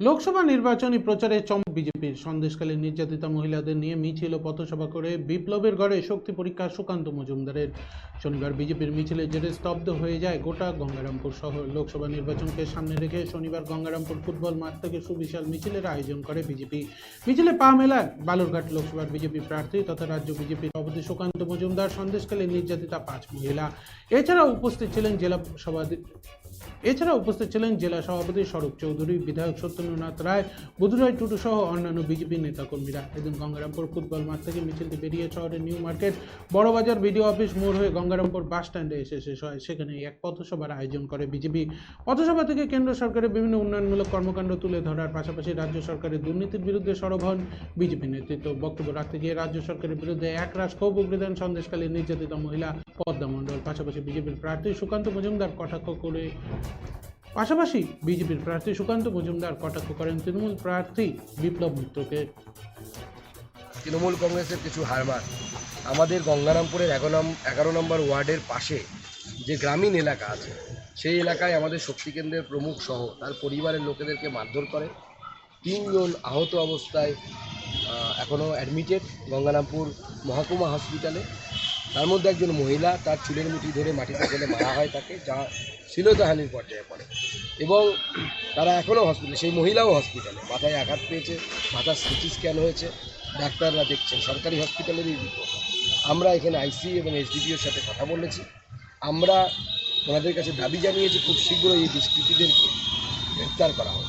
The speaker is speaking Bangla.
লোকসভা নির্বাচনী প্রচারে চমক বিজেপির। সন্দেশকালে নির্যাতিতা মহিলাদের নিয়ে মিছিল, পথসভা করে বিপ্লবের গড়ে শক্তি পরীক্ষা সুকান্ত মজুমদারের। শনিবার বিজেপির মিছিলের জেরে স্তব্ধ হয়ে যায় গোটা গঙ্গারামপুর শহর। লোকসভা নির্বাচনকে সামনে রেখে শনিবার গঙ্গারামপুর ফুটবল মাঠ থেকে সুবিশাল মিছিলের আয়োজন করে বিজেপি। মিছিলে পা মেলান বালুরঘাট লোকসভার বিজেপি প্রার্থী তথা রাজ্য বিজেপির সভাপতি সুকান্ত মজুমদার সন্দেশকালে নির্যাতিতা পাঁচ মহিলা। এছাড়াও উপস্থিত ছিলেন জেলা সভাপতি এছাড়া উপস্থিত ছিলেন জেলা সভাপতি স্বরূপ চৌধুরী, বিধায়ক সত্যেন্দ্রনাথ রায়, বুধুরাই টুটু সহ অন্যান্য বিজেপি নেতাকর্মীরা। এদিন গঙ্গারামপুর ফুটবল মাঠ থেকে মিছিলটি বেরিয়ে শহরের new market Barabazar BDO office মোড় হয়ে গঙ্গারামপুর বাস স্ট্যান্ডে এসে শেষ হয়। সেখানে এক পথসভার আয়োজন করে বিজেপি। পথসভা থেকে কেন্দ্র সরকারের বিভিন্ন উন্নয়নমূলক কর্মকাণ্ড তুলে ধরার পাশাপাশি রাজ্য সরকারের দুর্নীতির বিরুদ্ধে সরব হন বিজেপি নেতৃত্ব। বক্তব্য রাখতে গিয়ে রাজ্য সরকারের বিরুদ্ধে একরাশ ক্ষোভ উগড়ে দেন সন্দেশকালী নির্যাতিত মহিলা পদ্মা মণ্ডল। পাশাপাশি বিজেপির প্রার্থী সুকান্ত মজুমদার কটাক্ষ করে পাশাপাশি বিজেপির প্রার্থী সুকান্ত মজুমদার কটাক্ষ করেন তৃণমূল প্রার্থী বিপ্লব মিত্রকে। তৃণমূল কংগ্রেসের কিছু হারমার আমাদের গঙ্গারামপুরের এগারো নম্বর ওয়ার্ডের পাশে যে গ্রামীণ এলাকা আছে, সেই এলাকায় আমাদের শক্তি কেন্দ্রের প্রমুখ সহ তার পরিবারের লোকেদেরকে মারধর করে। তিনজন আহত অবস্থায় এখনও অ্যাডমিটেড গঙ্গারামপুর মহকুমা হসপিটালে তার মধ্যে একজন মহিলা, তার চুলের মুঠি ধরে মাটিতে ফেলে মারা হয় তাকে, যা শ্লীলতাহানির পর্যায়ে পড়ে। এবং তারা এখনও হসপিটালে সেই মহিলাও হসপিটালে মাথায় আঘাত পেয়েছে, মাথার সিটি স্ক্যান হয়েছে, ডাক্তাররা দেখছেন, সরকারি হসপিটালেরই রিপোর্ট আমরা এখানে আইসি এবং এসডিপিওর সাথে কথা বলেছি। আমরা ওনাদের কাছে দাবি জানিয়েছি, খুব শীঘ্রই এই দুষ্কৃতীদেরকে গ্রেপ্তার করা হোক।